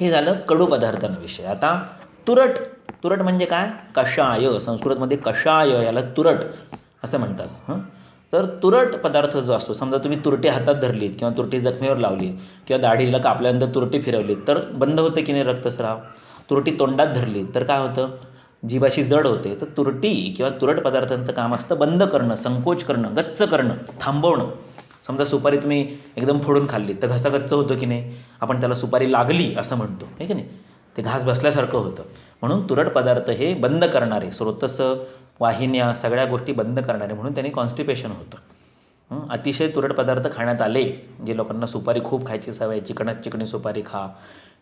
हे झालं कडू पदार्थांविषयी. आता तुरट तुरट म्हणजे काय? कषाय. संस्कृतमध्ये कषाय याला तुरट असं म्हणतात. हं? तर तुरट पदार्थ जो असतो समजा तुम्ही तुरटी हातात धरलीत किंवा तुरटी जखमेवर लावली किंवा दाढीला कापल्यानंतर तुरटी फिरवलीत तर बंद होतं की नाही रक्तस्राव? तुरटी तोंडात धरली तर काय होतं? जीवाशी जड होते. तर तुरटी किंवा तुरट पदार्थांचं काम असतं बंद करणं संकोच करणं गच्च करणं थांबवणं. समजा सुपारी तुम्ही एकदम फोडून खाल्ली तर घसागच्च होतो की नाही? आपण त्याला सुपारी लागली असं म्हणतो आहे की नाही? ते घास बसल्यासारखं होतं. म्हणून तुरट पदार्थ हे बंद करणारे स्रोतस वाहिन्या सगळ्या गोष्टी बंद करणारे म्हणून त्यांनी कॉन्स्टिपेशन होतं. अतिशय तुरट पदार्थ खाण्यात आले जे लोकांना सुपारी खूप खायची सवय चिकणात चिकणी सुपारी खा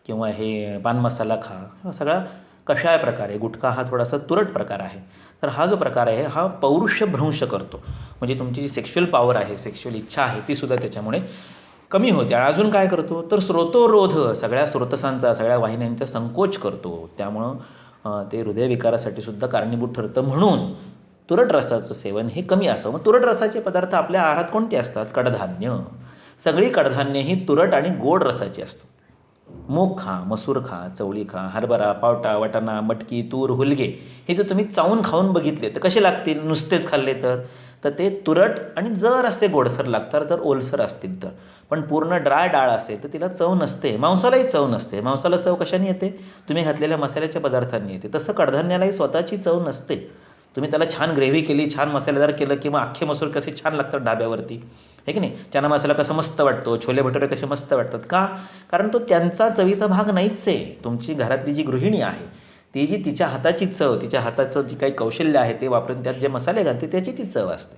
किंवा हे पान मसाला खा हा सगळा कशाय प्रकार आहे गुटखा हा थोडासा तुरट प्रकार आहे. तर हा जो प्रकार आहे हा पौरुष्य भ्रंश करतो. म्हणजे तुमची जी सेक्शुअल पॉवर आहे सेक्शुअल इच्छा आहे ती सुद्धा त्याच्यामुळे कमी होते. आणि अजून काय करतो? तर स्रोतोरोध सगळ्या स्रोतसांचा सगळ्या वाहिन्यांचा संकोच करतो. त्यामुळं ते हृदयविकारासाठी सुद्धा कारणीभूत ठरतं. म्हणून तुरट रसाचं सेवन हे कमी असावं. मग तुरट रसाचे पदार्थ आपल्या आहारात कोणते असतात? कडधान्य. सगळी कडधान्य ही तुरट आणि गोड रसाची असतात. मूग खा मसूर खा चवळी खा हरभरा पावटा वाटाणा मटकी तूर हुलगे हे जर तुम्ही चावून खाऊन बघितले तर कसे लागतील? नुसतेच खाल्ले तर? तर ते तुरट आणि जर असे गोडसर लागतात जर ओलसर असतील तर. पण पूर्ण ड्राय डाळ असेल तर तिला चव नसते. मांसालाही चव नसते. मांसाला चव कशाने येते? तुम्ही घातलेल्या मसाल्याच्या पदार्थांनी येते. तसं कडधान्यालाही स्वतःची चव नसते. तुम्ही त्याला छान ग्रेव्ही केली छान मसालेदार केलं किंवा अख्खे मसूर कसे छान लागतात डाब्यावरती आहे की नाही? चना मसाला कसा मस्त वाटतो छोले भटुरे कसे मस्त वाटतात का? कारण तो त्यांचा चवीचा भाग नाहीच आहे. तुमची घरातली जी गृहिणी आहे ती जी तिच्या हाताची चव तिच्या हाताचं जी काही कौशल्य आहे ते वापरून त्यात जे मसाले घालते त्याची ती चव असते.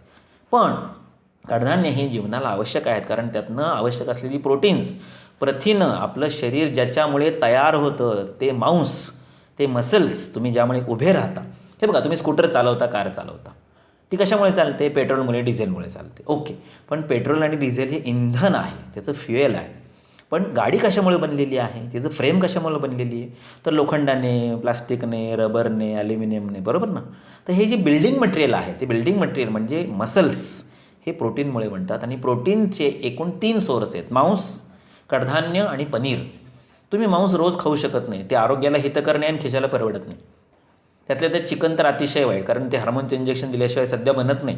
पण कडधान्य ही जीवनाला आवश्यक आहेत कारण त्यातनं आवश्यक असलेली प्रोटीन्स प्रथिनं आपलं शरीर ज्याच्यामुळे तयार होतं ते मांस ते मसल्स तुम्ही ज्यामुळे उभे राहता हे बघा तुम्ही स्कूटर चालवता कार चालवता. ती कशामुळे चालते? पेट्रोलमुळे डिझेलमुळे चालते. ओके. पण पेट्रोल आणि डिझेल हे इंधन आहे त्याचं फ्युएल आहे. पण गाडी कशामुळे बनलेली आहे? तिचं फ्रेम कशामुळे बनलेली आहे? तर लोखंडाने प्लास्टिकने रबरने ॲल्युमिनियमने बरोबर ना? तर हे जे बिल्डिंग मटेरियल आहे ते बिल्डिंग मटेरियल म्हणजे मसल्स हे प्रोटीनमुळे बनतात. आणि प्रोटीनचे एकूण तीन सोर्स आहेत मांस कडधान्य आणि पनीर. तुम्ही मांस रोज खाऊ शकत नाही ते आरोग्याला हितकर नाही आणि खिशाला परवडत नाही. त्यातल्या तर चिकन तर अतिशय वाईट कारण ते हार्मोनचं इंजेक्शन दिल्याशिवाय सध्या बनत नाही.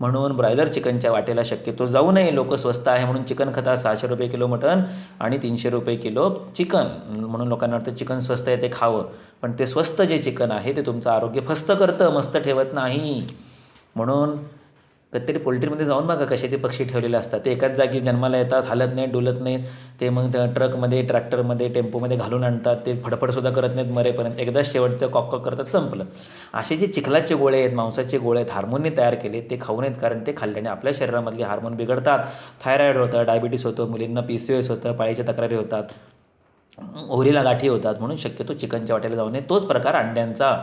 म्हणून ब्रॉयलर चिकनच्या वाटेला शक्यतो जाऊ नये. लोक स्वस्त आहे म्हणून चिकन खातात. सहाशे रुपये किलो मटन आणि तीनशे रुपये किलो चिकन. म्हणून लोकांना वाटतं चिकन स्वस्त आहे ते खावं. पण ते स्वस्त जे चिकन आहे ते तुमचं आरोग्य फस्त करतं. मस्त ठेवत नाही. म्हणून कधीतरी पोल्ट्रीमध्ये जाऊन बघा कसे ते पक्षी ठेवलेले असतात. ते एकाच जागी जन्माला येतात हालत नाहीत डुलत नाहीत ते मग ट्रकमध्ये ट्रॅक्टरमध्ये टेम्पोमध्ये घालून आणतात. ते फडफडसुद्धा करत नाहीत मरेपर्यंत. एकदाच शेवटचं कॉक कॉक करतात संपलं. असे जे चिखलाचे गोळे आहेत मांसाचे गोळे आहेत हार्मोनने तयार केले ते खाऊ नयेत कारण ते खाल्ल्याने आपल्या शरीरामधले हार्मोन बिघडतात. थायरॉईड होतं डायबिटीस होतं मुलींना पी सी एस होतं पाळीच्या तक्रारी होतात. ओहरीला गाठी होतात म्हणून शक्यतो चिकनच्या वाट्याला जाऊ नये. तोच प्रकार अंड्यांचा.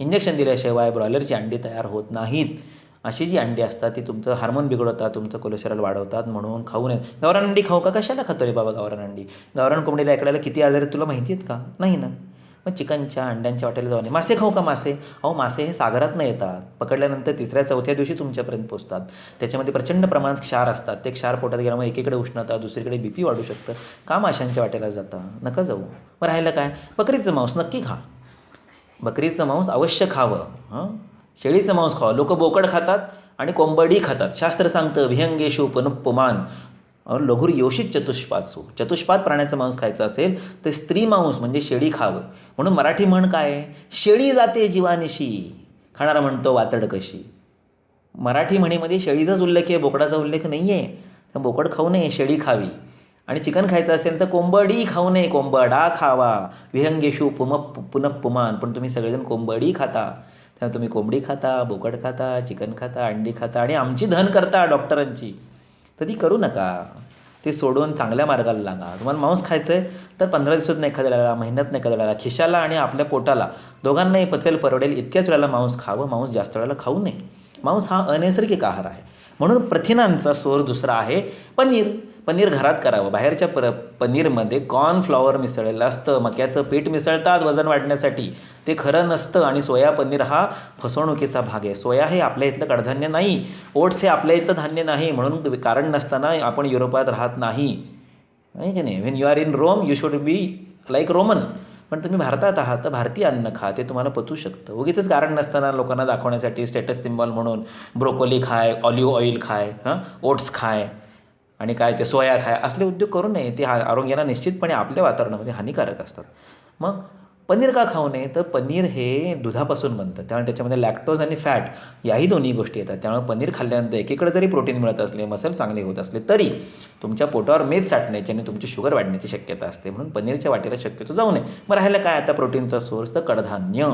इंजेक्शन दिल्याशिवाय ब्रॉयलरची अंडी तयार होत नाहीत. अशी जी अंडी असतात ती तुमचं हार्मोन बिघडवतात तुमचं कोलेस्ट्रॉल वाढवतात म्हणून खाऊ नये. गावरान अंडी खाऊ का? कशाला खातो रे बाबा गावरान अंडी? गावरान कोंबडीला ऐकल्याला किती आजार आहेत तुला माहिती आहेत का? नाही ना. मग चिकनच्या अंड्यांच्या वाटेला जाऊ नये मासे खाऊ का मासे? अहो मासे हे सागरात न येतात. पकडल्यानंतर तिसऱ्या चौथ्या दिवशी तुमच्यापर्यंत पोचतात त्याच्यामध्ये प्रचंड प्रमाणात क्षार असतात. ते क्षार पोटात गेल्यामुळे एकीकडे उष्णता दुसरीकडे बी पी वाढू शकतं. का माशांच्या वाटेला जाता? नका जाऊ. मग राहिलं काय? बकरीचं मांस नक्की खा. बकरीचं मांस अवश्य खावं. हं? शेळीचं मांस खावं. लोक बोकड खातात आणि कोंबडी खातात. शास्त्र सांगतं विहंगेशू पुनप्पुमान लघुर योषित चतुष्पादसु चतुष्पाद प्राण्याचं मांस खायचं असेल तर स्त्री मांस म्हणजे शेळी खावं. म्हणून मराठी म्हण काय शेळी जाते जीवानिशी. खाणारा म्हणतो वातड कशी. मराठी म्हणीमध्ये शेळीचाच उल्लेख आहे बोकडाचा उल्लेख नाही आहे तर बोकड खाऊ नये शेळी खावी. आणि चिकन खायचं असेल तर कोंबडी खाऊ नये. कोंबडा खावा. विहंगेशू पुम पुनःपमान. पण तुम्ही सगळेजण कोंबडी खाता. तुम्ही कोंबडी खाता बोकड खाता चिकन खाता अंडी खाता आणि आमची धन करता डॉक्टरांची. तर ती करू नका. ते सोडून चांगल्या मार्गाला लागा तुम्हाला मांस खायचं आहे तर पंधरा दिवसात एखाद्या वेळेला महिन्यात नाही एखाद्या वेळेला खिशाला आणि आपल्या पोटाला. दोघांनाही पचेल परवडेल इतक्याच वेळेला मांस खावं मांस जास्त वेळेला खाऊ नये. मांस हा अनैसर्गिक आहार आहे. म्हणून प्रथिनांचा सोर दुसरा आहे पनीर. पनीर घरात करावं. बाहेरच्या पर पनीरमध्ये कॉर्नफ्लॉवर मिसळलेलं असतं. मक्याचं पीठ मिसळतात वजन वाढण्यासाठी. ते खरं नसतं आणि सोया पनीर हा फसवणुकीचा भाग आहे. सोया हे आपल्या इथलं कडधान्य नाही. ओट्स हे आपल्या इथलं धान्य नाही. म्हणून कारण नसताना आपण युरोपात राहत नाही. आहे की नाही? When you are in Rome you should be like Roman पण तुम्ही भारतात आहात तर भारतीय अन्न खा. ते तुम्हाला पचू शकतं. उगीच कारण नसताना लोकांना दाखवण्यासाठी स्टेटस सिम्बॉल म्हणून ब्रोकोली खाय ऑलिव्ह ऑइल खाय हां? ओट्स खाय. आणि काय ते सोया खाया असले उद्योग करू नये ते हा आरोग्याला निश्चितपणे आपल्या वातावरणामध्ये हानिकारक असतात. मग पनीर का खाऊ नये? तर पनीर हे दुधापासून बनतं. त्यामुळे त्याच्यामध्ये लॅक्टोज आणि फॅट याही दोन्ही गोष्टी येतात. त्यामुळे पनीर खाल्ल्यानंतर एकीकडे जरी प्रोटीन मिळत असले मसल चांगले होत असले तरी तुमच्या पोटावर मेद साठण्याची आणि तुमची शुगर वाढण्याची शक्यता असते. म्हणून पनीरच्या वाटेला शक्यतो जाऊ नये. मग राहिलं काय आता प्रोटीनचा सोर्स तर कडधान्य.